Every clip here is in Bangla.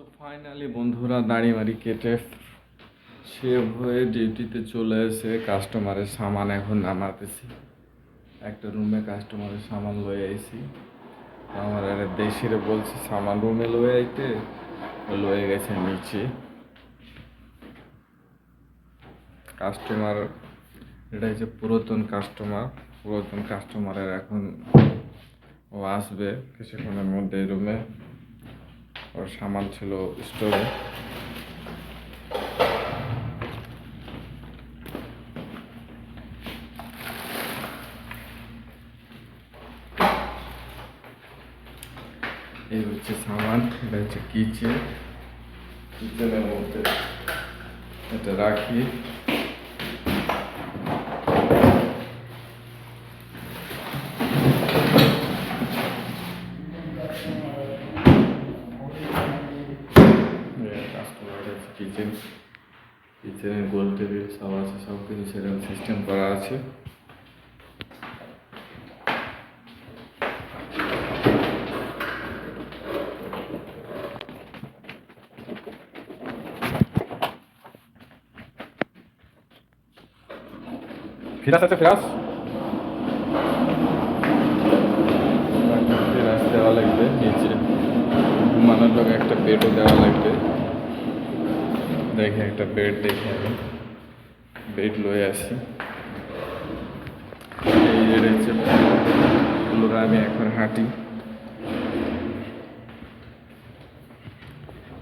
সো ফাইনালি বন্ধুরা দাড়ি মারি কেটে সেভ হয়ে ডিউটিতে চলে এসে কাস্টমারের সামান এখন নামাতেছি। একটা রুমে কাস্টমারের সামান লয়ে আইছি। আমার আরে দেশিরে বলছি, সামান রুমে লয়ে আইতে। লয়ে গেছে নিচে। কাস্টমার এটা হচ্ছে পুরাতন কাস্টমার পুরাতন কাস্টমারের এখন ও আসবে কিছুক্ষণের মধ্যে রুমে ওর সামান ছিল স্টোরে এই হচ্ছে সামান এটা হচ্ছে কিচেন কিচেনের মধ্যে এটা রাখি। কিচেন কিচেনের গোল টেবিল সব আছে সব কিছু সেরকম সিস্টেম করা আছে। ফিরাস আছে ফিরাস ফিরাস দেওয়া লাগবে নিচে ঘুমানোর লোক একটা বেডও দেওয়া লাগবে। দেখে একটা বেড দেখে আমি। বেড লয়ে আসি। এই ফ্লোরে আমি এখন হাঁটি।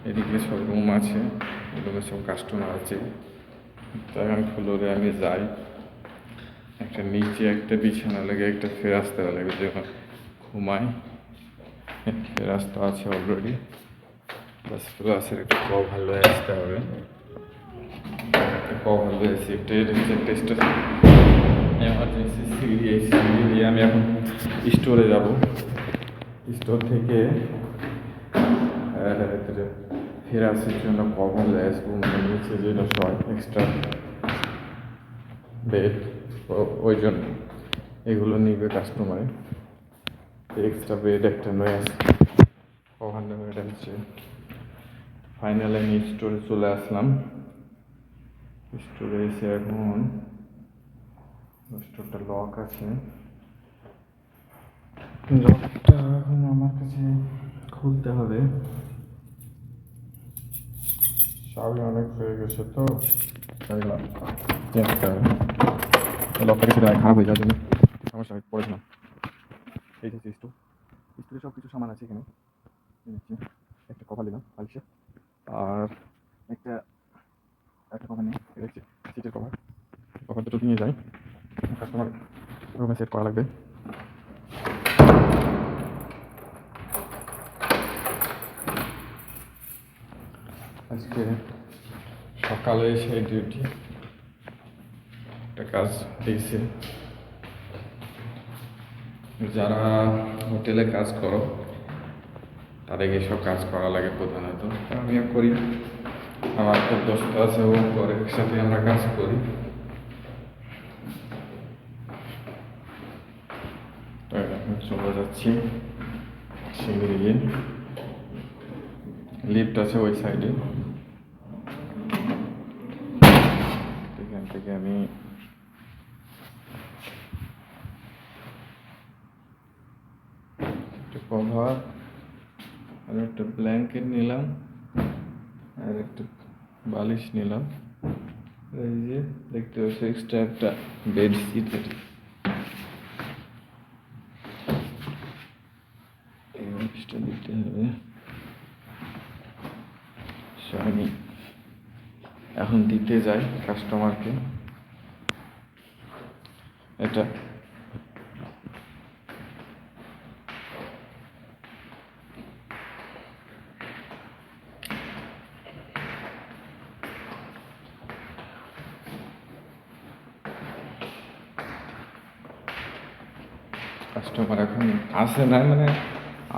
এদিকে সব রুম আছে রুমে সব কাস্টমার আছে। তাই আমি ফ্লোরে আমি যাই। একটা নিচে একটা বিছানা লাগে, একটা ফেরাস দেওয়া লাগে যখন ঘুমাই ফেরাস তো আছে অলরেডি বাস ফেরাসের একটা কভার আসতে হবে কভার লয়ে আসি একটা হচ্ছে একটা স্টোর এমার্জেন্সি সিঁড়ি এই দিয়ে আমি এখন স্টোরে যাব। স্টোর থেকে আহ, ফেরাসের জন্য কভার লয়ে আসব মানে নিচে যেন সব এক্সট্রা বেড ওই জন্য এগুলো নিবে কাস্টমারে এক্সট্রা বেড একটা নয় আছে ওখানে এটা হচ্ছে ফাইনাল আমি স্টোরে চলে আসলাম স্টোরে এসে এখন স্টোরটা লক আছে লকটা এখন আমার কাছে খুলতে হবে সবই অনেক হয়ে গেছে তো চেঞ্জ হবে লকটা খারাপ হয়ে যাওয়ার জন্য সমস্যা হয়ে পড়েছিলাম এই যে স্টোর স্টোরে সব কিছু সামান আছে এখানে একটা কভার বালিশে আর একটা একটা কভার এটা সিটের কভার কভার দুটো নিয়ে যাই। কাস্টমার রুমে সেট করা লাগবে। আজকে সকালে এসে ডিউটি একটা কাজ দিয়েছে। যারা হোটেলে কাজ করো তাদেরকে সব কাজ করা লাগে প্রধানত। আমিও করি আমার একটা দোস্ত আছে, ও করে, একসাথে আমরা কাজ করি। চলে যাচ্ছি। সিঁড়ি দিয়ে। লিফট আছে ওই সাইডে এখান থেকে আমি একটা কভার আর একটা ব্ল্যাঙ্কেট নিলাম, আর একটা বালিশ নিলাম। এই যে দেখতে পাচ্ছি এক্সট্রা একটা বেডশিট এই দিতে হবে। আমি এখন দিতে যাই কাস্টমারকে এটা কাস্টমার এখন আসে না মানে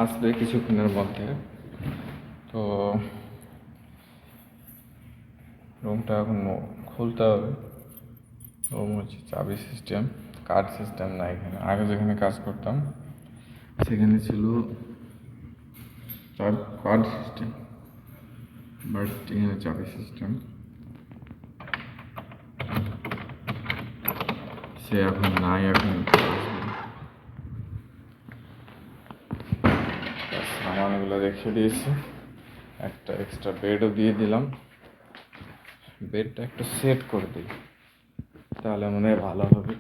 আসবে কিছুক্ষণের মধ্যে। তো রুমটা এখন খুলতে হবে। রুম হচ্ছে চাবি সিস্টেম কার্ড সিস্টেম না এখানে। আগে যেখানে কাজ করতাম, সেখানে ছিল কার্ড সিস্টেম বাট এখানে চাবি সিস্টেম সে এখন নাই, এখন আসবে। তার সামানগুলো রেখে দিয়েছি। একটা এক্সট্রা বেডও দিয়ে দিলাম। বেডটা একটু সেট করে দিই। তাহলে মনে হয় ভালো হবে।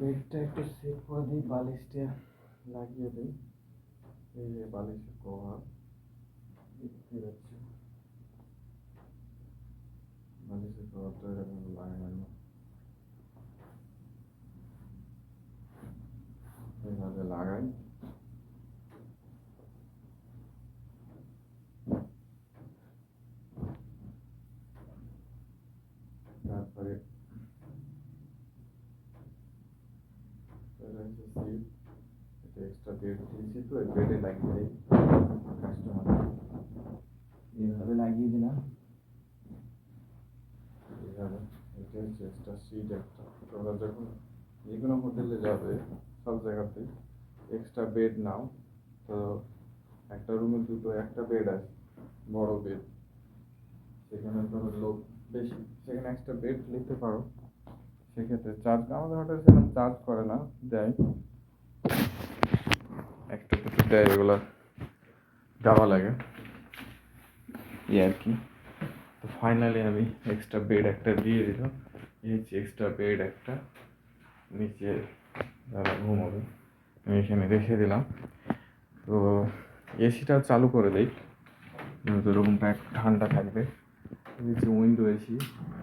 বেডটা একটু সেট করে দিই, বালিশটা লাগিয়ে দিই। এই যে বালিশের কভার, দেখতে পাচ্ছি বালিশের কভারটা লাগানো। এটা এটা এক্সট্রা বেড দিয়েছি তো এই বেডে লাগিয়ে দিই কাস্টমার এইভাবে লাগিয়ে দিলাম। এইভাবে এটা হচ্ছে এক্সট্রা সিট একটা। তোমরা যখন যে কোনো হোটেলে যাবে সব জায়গাতে এক্সট্রা বেড নাও। তো একটা রুমে দুটো একটা বেড আছে বড় বেড সেখানে ধরো লোক বেশি সেখানে একটা বেড নিতে পারো। সেক্ষেত্রে চার্জ আমাদের হোটেল সেখানে চার্জ করে না দেয়। একটা দুটো দেয় এগুলো দেওয়া লাগে। এই আর কি। তো ফাইনালি আমি এক্সট্রা বেড একটা দিয়ে দিলাম। এই হচ্ছে এক্সট্রা বেড একটা। নিচে যারা ঘুমাবে। আমি এখানে রেখে দিলাম। তো এসিটা চালু করে দিই। তো রুমটা একটু ঠান্ডা থাকবে। নিচে উইন্ডো এসি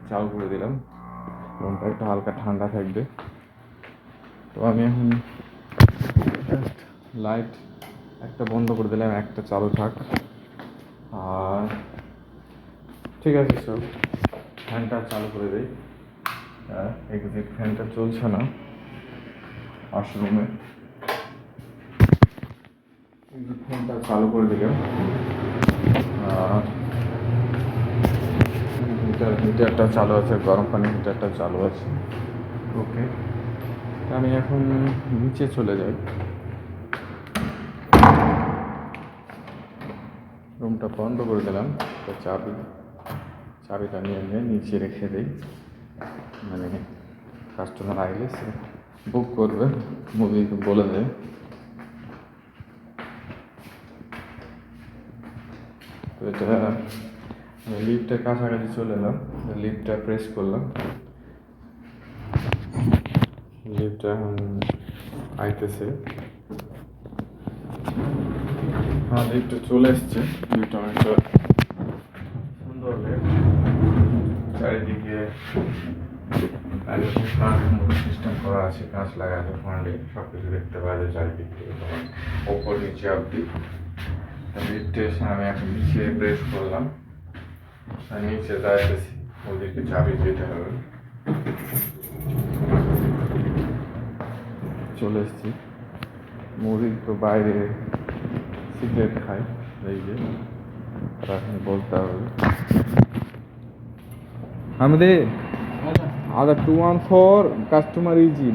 চালু করে দিলাম। রুমটা একটু হালকা ঠান্ডা থাকবে। তো আমি এখন লাইট একটা বন্ধ করে দিলাম, একটা চালু থাক। আর ঠিক আছে সব ফ্যানটা চালু করে দিই। এক্সিট ফ্যানটা চলছে না ওয়াশরুমে ফ্যানটা চালু করে দিলাম। আর হিটার হিটারটা চালু আছে, গরম পানি হিটারটা চালু আছে। ওকে আমি এখন নিচে চলে যাই। রুমটা বন্ধ করে দিলাম চাবি, চাবিটা নিয়ে নিয়ে নিচে রেখে দিই। মানে কাস্টমার আইলে সে বুক করবে মুভি বলে দেয়। তো এটা লিফটের কাছাকাছি চলে এলাম। লিফটটা প্রেস করলাম। লিফটটা এখন আইতেছে। হ্যাঁ লিফটটা চলে এসছে। লিফটটা অনেকটা সুন্দর লিফট চারিদিকে সিস্টেম করা আছে কাঁচ লাগানো ফান্ডে সব কিছু দেখতে পাওয়া যায় চারিদিক থেকে। তোমার ওপর নিচে লিফটে এসে আমি এখন নিচে প্রেস করলাম। নিচে যাইতেছি ওদিকে চাবি দিতে হবে চলে এসছি মুড়ি তো বাইরে সিগারেট খায় এই যে তারা এখন বলতে হবে হামদে هذا 214 كاستمر يجي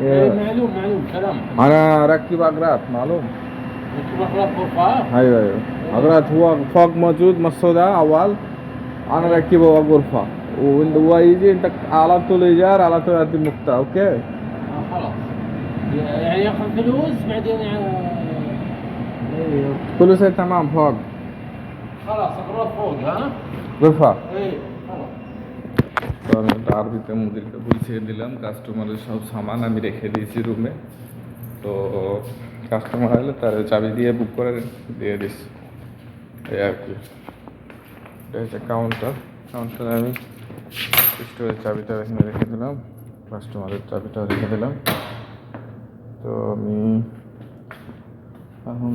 إيه، معلوم معلوم كلام انا اركب اغراض معلوم انت مخلط غرفه ايوه ايوه اغراض هو فوق موجود مسوده اول انا اركبه غرفه وهو يجي انت على طول ايجار على طول ادي مقطع اوكي آه خلاص يعني ياخذ فلوس بعدين آه، إيه، كل شيء تمام فوق خلاص الغرف فوق ها غرفه ايه خلاص তো আমি একটা আরবিতে মুদিরকে বুঝিয়ে দিলাম কাস্টমারের সব সামান আমি রেখে দিয়েছি রুমে তো কাস্টমার হলে তার চাবি দিয়ে বুক করে দিয়ে দিস এই আর কি এটা হচ্ছে কাউন্টার কাউন্টারে আমি স্টোরের চাবিটা এখানে রেখে দিলাম কাস্টমারের চাবিটা রেখে দিলাম। তো আমি এখন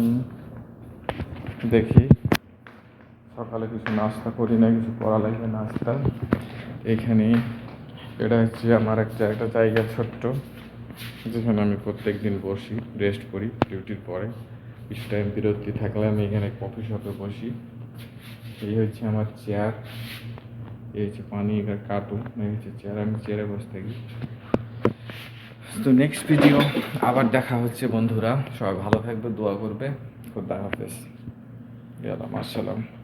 দেখি, সকালে কিছু নাস্তা করি না কিছু করা লাগবে নাস্তা। এখানে এটা হচ্ছে আমার একটা একটা জায়গা ছোট্ট, যেখানে আমি প্রত্যেক দিন বসি রেস্ট করি ডিউটির পরে। কিছু টাইম বিরতি থাকলে আমি এখানে কফি শপে বসি। এই হচ্ছে আমার চেয়ার এই হচ্ছে পানি এবার কার্টুন এই হচ্ছে চেয়ার আমি চেয়ারে বসে থাকি তো নেক্সট ভিডিও আবার দেখা হচ্ছে, বন্ধুরা। সবাই ভালো থাকবে, দোয়া করবে। খুব দেখা হাফেজ। ইয়ালাম আসসালাম